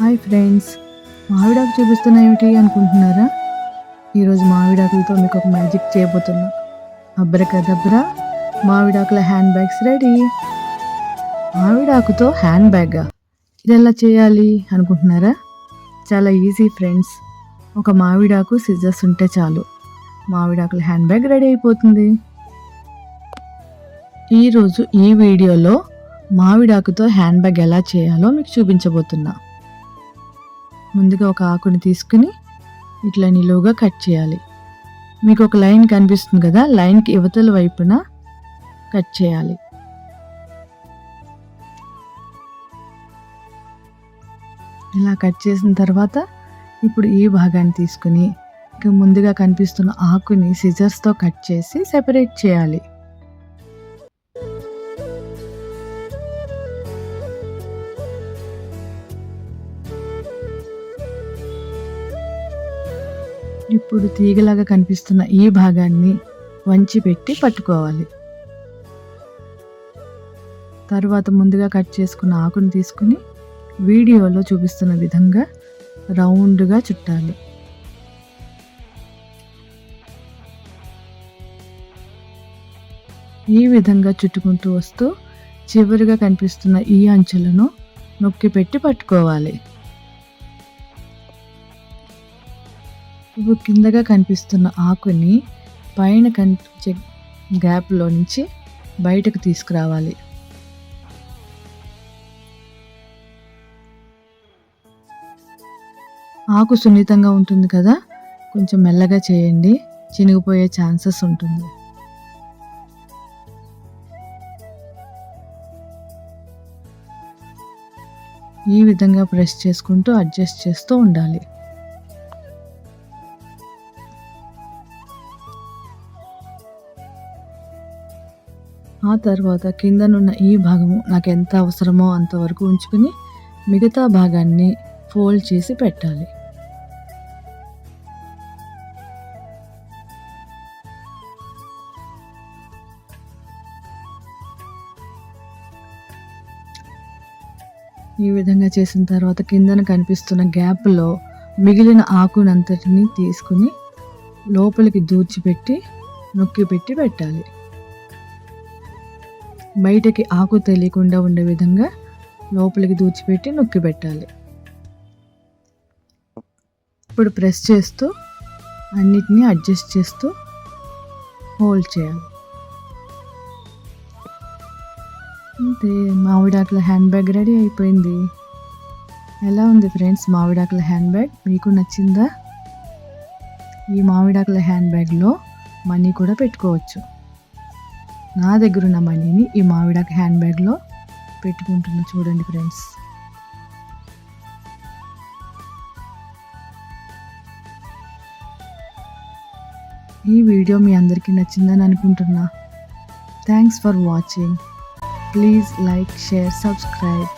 Hi friends మామిడాకు చూపిస్తున్నా ఏమిటి అనుకుంటున్నారా? ఈరోజు మామిడాకులతో మీకు ఒక మ్యాజిక్ చేయబోతున్నా. అబ్రకదబ్రా మామిడాకుల హ్యాండ్ బ్యాగ్స్ రెడీ. మామిడాకుతో హ్యాండ్ బ్యాగా ఇది ఎలా చేయాలి అనుకుంటున్నారా? చాలా ఈజీ ఫ్రెండ్స్ ఒక మామిడాకు సిజర్స్ ఉంటే చాలు. మామిడాకుల హ్యాండ్ బ్యాగ్ రెడీ అయిపోతుంది. ఈరోజు ఈ వీడియోలో మామిడాకుతో హ్యాండ్ బ్యాగ్ ఎలా చేయాలో మీకు చూపించబోతున్నా. ముందుగా ఒక ఆకుని తీసుకుని ఇట్లా నిలువుగా కట్ చేయాలి. మీకు ఒక లైన్ కనిపిస్తుంది కదా లైన్కి యువతల వైపున కట్ చేయాలి. ఇలా కట్ చేసిన తర్వాత ఇప్పుడు ఈ భాగాన్ని తీసుకుని ముందుగా కనిపిస్తున్న ఆకుని సిజర్స్తో కట్ చేసి సెపరేట్ చేయాలి. ఇప్పుడు తీగలాగా కనిపిస్తున్న ఈ భాగాన్ని వంచి పెట్టి పట్టుకోవాలి. తర్వాత ముందుగా కట్ చేసుకున్న ఆకును తీసుకుని వీడియోలో చూపిస్తున్న విధంగా రౌండ్గా చుట్టాలి. ఈ విధంగా చుట్టుకుంటూ వస్తూ చివరిగా కనిపిస్తున్న ఈ అంచులను నొక్కి పెట్టి పట్టుకోవాలి. ఇప్పుడు కిందగా కనిపిస్తున్న ఆకుని పైన కనిపించే గ్యాప్లో నుంచి బయటకు తీసుకురావాలి. ఆకు సున్నితంగా ఉంటుంది కదా కొంచెం మెల్లగా చేయండి చినిగిపోయే ఛాన్సెస్ ఉంటుంది. ఈ విధంగా ప్రెస్ చేసుకుంటూ అడ్జస్ట్ చేస్తూ ఉండాలి. ఆ తర్వాత కిందనున్న ఈ భాగము నాకు ఎంత అవసరమో అంతవరకు ఉంచుకుని మిగతా భాగాన్ని ఫోల్డ్ చేసి పెట్టాలి. ఈ విధంగా చేసిన తర్వాత కిందన కనిపిస్తున్న గ్యాప్లో మిగిలిన ఆకునంతటిని తీసుకుని లోపలికి దూర్చిపెట్టి నొక్కి పెట్టి పెట్టాలి. బయటకి ఆకు తెలియకుండా ఉండే విధంగా లోపలికి దూచిపెట్టి నొక్కి పెట్టాలి. ఇప్పుడు ప్రెస్ చేస్తూ అన్నిటినీ అడ్జస్ట్ చేస్తూ హోల్డ్ చేయాలి. అంతే మామిడాకుల హ్యాండ్ బ్యాగ్ రెడీ అయిపోయింది. ఎలా ఉంది ఫ్రెండ్స్ మామిడాకుల హ్యాండ్ బ్యాగ్ మీకు నచ్చిందా? ఈ మామిడాకుల హ్యాండ్ బ్యాగ్లో మనీ కూడా పెట్టుకోవచ్చు. నా దగ్గర ఉన్న మనీని ఈ మామిడాకు హ్యాండ్ బ్యాగ్లో పెట్టుకుంటున్నా చూడండి ఫ్రెండ్స్ ఈ వీడియో మీ అందరికీ నచ్చిందని అనుకుంటున్నా. Thanks for watching please like share subscribe